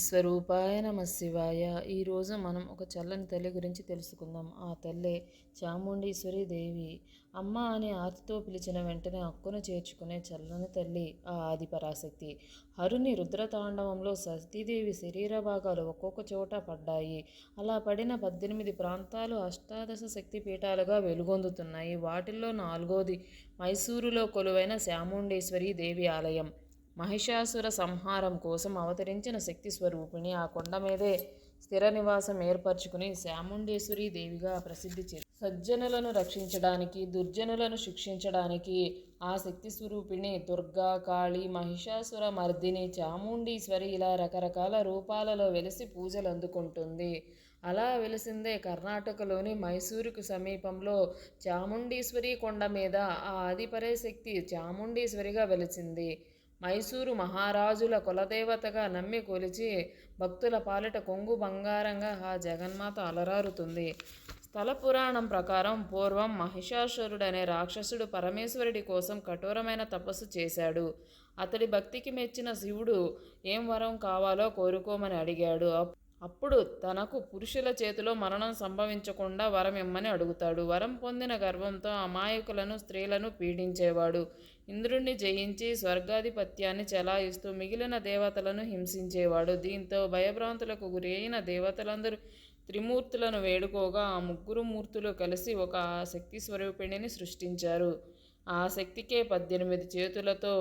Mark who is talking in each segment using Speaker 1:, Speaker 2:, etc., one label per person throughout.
Speaker 1: విశ్వరూపాయ నమ శివాయ. ఈరోజు మనం ఒక చల్లని తల్లి గురించి తెలుసుకుందాం. ఆ తల్లే చాముండేశ్వరి దేవి. అమ్మ అని ఆర్తితో పిలిచిన వెంటనే హక్కును చేర్చుకునే చల్లని తల్లి ఆ ఆదిపరాశక్తి. హరుని రుద్రతాండవంలో సతీదేవి శరీర భాగాలు ఒక్కొక్క చోట పడ్డాయి. అలా పడిన పద్దెనిమిది ప్రాంతాలు అష్టాదశ శక్తి పీఠాలుగా వెలుగొందుతున్నాయి. వాటిల్లో నాలుగోది మైసూరులో కొలువైన చాముండేశ్వరి దేవి ఆలయం. మహిషాసుర సంహారం కోసం అవతరించిన శక్తి స్వరూపిణి ఆ కొండ మీదే స్థిర నివాసం ఏర్పరచుకుని శాముండేశ్వరి దేవిగా ప్రసిద్ధి చెంది సజ్జనులను రక్షించడానికి దుర్జనులను శిక్షించడానికి ఆ శక్తి స్వరూపిణి దుర్గా కాళి మహిషాసుర మర్దిని చాముండీశ్వరి ఇలా రకరకాల రూపాలలో వెలిసి పూజలు అందుకుంటుంది. అలా వెలిసిందే కర్ణాటకలోని మైసూరుకు సమీపంలో చాముండీశ్వరి కొండ మీద ఆ ఆదిపరే శక్తి చాముండీశ్వరిగా వెలిసింది. మైసూరు మహారాజుల కులదేవతగా నమ్మి కొలిచి భక్తుల పాలిట కొంగు బంగారంగా ఆ జగన్మాత అలరారుతుంది. స్థల పురాణం ప్రకారం పూర్వం మహిషాసురుడనే రాక్షసుడు పరమేశ్వరుడి కోసం కఠోరమైన తపస్సు చేశాడు. అతడి భక్తికి మెచ్చిన శివుడు ఏం వరం కావాలో కోరుకోమని అడిగాడు. అప్పుడు తనకు పురుషుల చేతిలో మరణం సంభవించకుండా వరం ఇమ్మని అడుగుతాడు. వరం పొందిన గర్వంతో అమాయకులను స్త్రీలను పీడించేవాడు. ఇంద్రుణ్ణి జయించి స్వర్గాధిపత్యాన్ని చెలాయిస్తూ మిగిలిన దేవతలను హింసించేవాడు. దీంతో భయభ్రాంతులకు గురి అయిన దేవతలందరూ త్రిమూర్తులను వేడుకోగా ఆ ముగ్గురు మూర్తులు కలిసి ఒక శక్తి స్వరూపిణిని సృష్టించారు. ఆ శక్తికే పద్దెనిమిది చేతులతో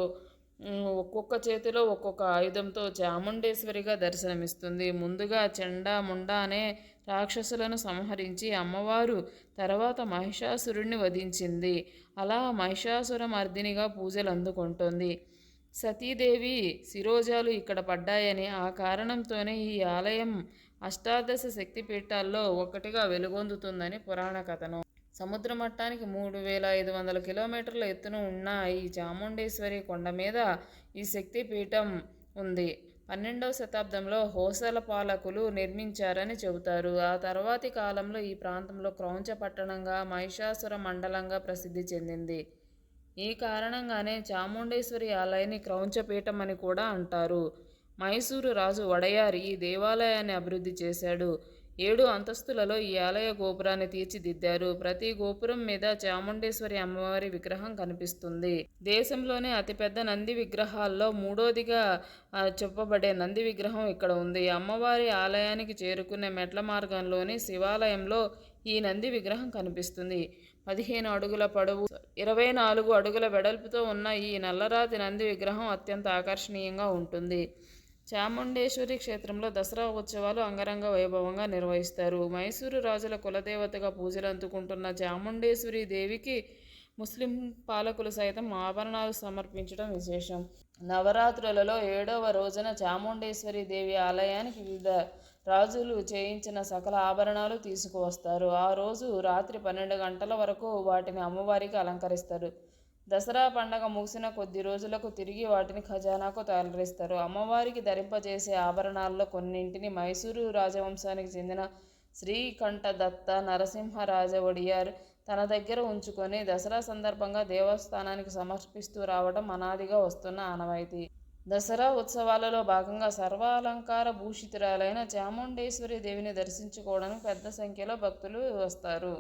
Speaker 1: ఒక్కొక్క చేతిలో ఒక్కొక్క ఆయుధంతో చాముండేశ్వరిగా దర్శనమిస్తుంది. ముందుగా చెండా ముండా అనే రాక్షసులను సంహరించి అమ్మవారు తర్వాత మహిషాసురుణ్ణి వధించింది. అలా మహిషాసుర మర్దినిగా పూజలు అందుకుంటుంది. సతీదేవి శిరోజాలు ఇక్కడ పడ్డాయని ఆ కారణంతోనే ఈ ఆలయం అష్టాదశ శక్తిపీఠాల్లో ఒకటిగా వెలుగొందుతుందని పురాణ కథనం. సముద్ర మట్టానికి మూడు వేల ఐదు వందల కిలోమీటర్ల ఎత్తున ఉన్న ఈ చాముండేశ్వరి కొండ మీద ఈ శక్తిపీఠం ఉంది. పన్నెండవ శతాబ్దంలో హోసల పాలకులు నిర్మించారని చెబుతారు. ఆ తర్వాతి కాలంలో ఈ ప్రాంతంలో క్రౌంచ పట్టణంగా మహిషాసుర మండలంగా ప్రసిద్ధి చెందింది. ఈ కారణంగానే చాముండేశ్వరి ఆలయాన్ని క్రౌంచపీఠం అని కూడా అంటారు. మైసూరు రాజు వడయార్ ఈ దేవాలయాన్ని అభివృద్ధి చేశాడు. ఏడు అంతస్తులలో ఈ ఆలయ గోపురాన్ని తీర్చిదిద్దారు. ప్రతి గోపురం మీద చాముండేశ్వరి అమ్మవారి విగ్రహం కనిపిస్తుంది. దేశంలోనే అతిపెద్ద నంది విగ్రహాల్లో మూడోదిగా చెప్పబడే నంది విగ్రహం ఇక్కడ ఉంది. అమ్మవారి ఆలయానికి చేరుకునే మెట్ల మార్గంలోని శివాలయంలో ఈ నంది విగ్రహం కనిపిస్తుంది. పదిహేను అడుగుల పొడవు ఇరవై నాలుగు అడుగుల వెడల్పుతో ఉన్న ఈ నల్లరాతి నంది విగ్రహం అత్యంత ఆకర్షణీయంగా ఉంటుంది. చాముండేశ్వరి క్షేత్రంలో దసరా ఉత్సవాలు అంగరంగ వైభవంగా నిర్వహిస్తారు. మైసూరు రాజుల కులదేవతగా పూజలు అందుకుంటున్న చాముండేశ్వరి దేవికి ముస్లిం పాలకులు సైతం ఆభరణాలు సమర్పించడం విశేషం. నవరాత్రులలో ఏడవ రోజున చాముండేశ్వరి దేవి ఆలయానికి వివిధ రాజులు చేయించిన సకల ఆభరణాలు తీసుకువస్తారు. ఆ రోజు రాత్రి పన్నెండు గంటల వరకు వాటిని అమ్మవారికి అలంకరిస్తారు. దసరా పండగ ముగిసిన కొద్ది రోజులకు తిరిగి వాటిని ఖజానాకు తరలిస్తారు. అమ్మవారికి ధరింపజేసే ఆభరణాల్లో కొన్నింటిని మైసూరు రాజవంశానికి చెందిన శ్రీకంఠ దత్త నరసింహరాజ ఒడియార్ తన దగ్గర ఉంచుకొని దసరా సందర్భంగా దేవస్థానానికి సమర్పిస్తూ రావడం అనాదిగా వస్తున్న ఆనవాయితీ. దసరా ఉత్సవాలలో భాగంగా సర్వాలంకార భూషితురాలైన చాముండేశ్వరి దేవిని దర్శించుకోవడానికి పెద్ద సంఖ్యలో భక్తులు వస్తారు.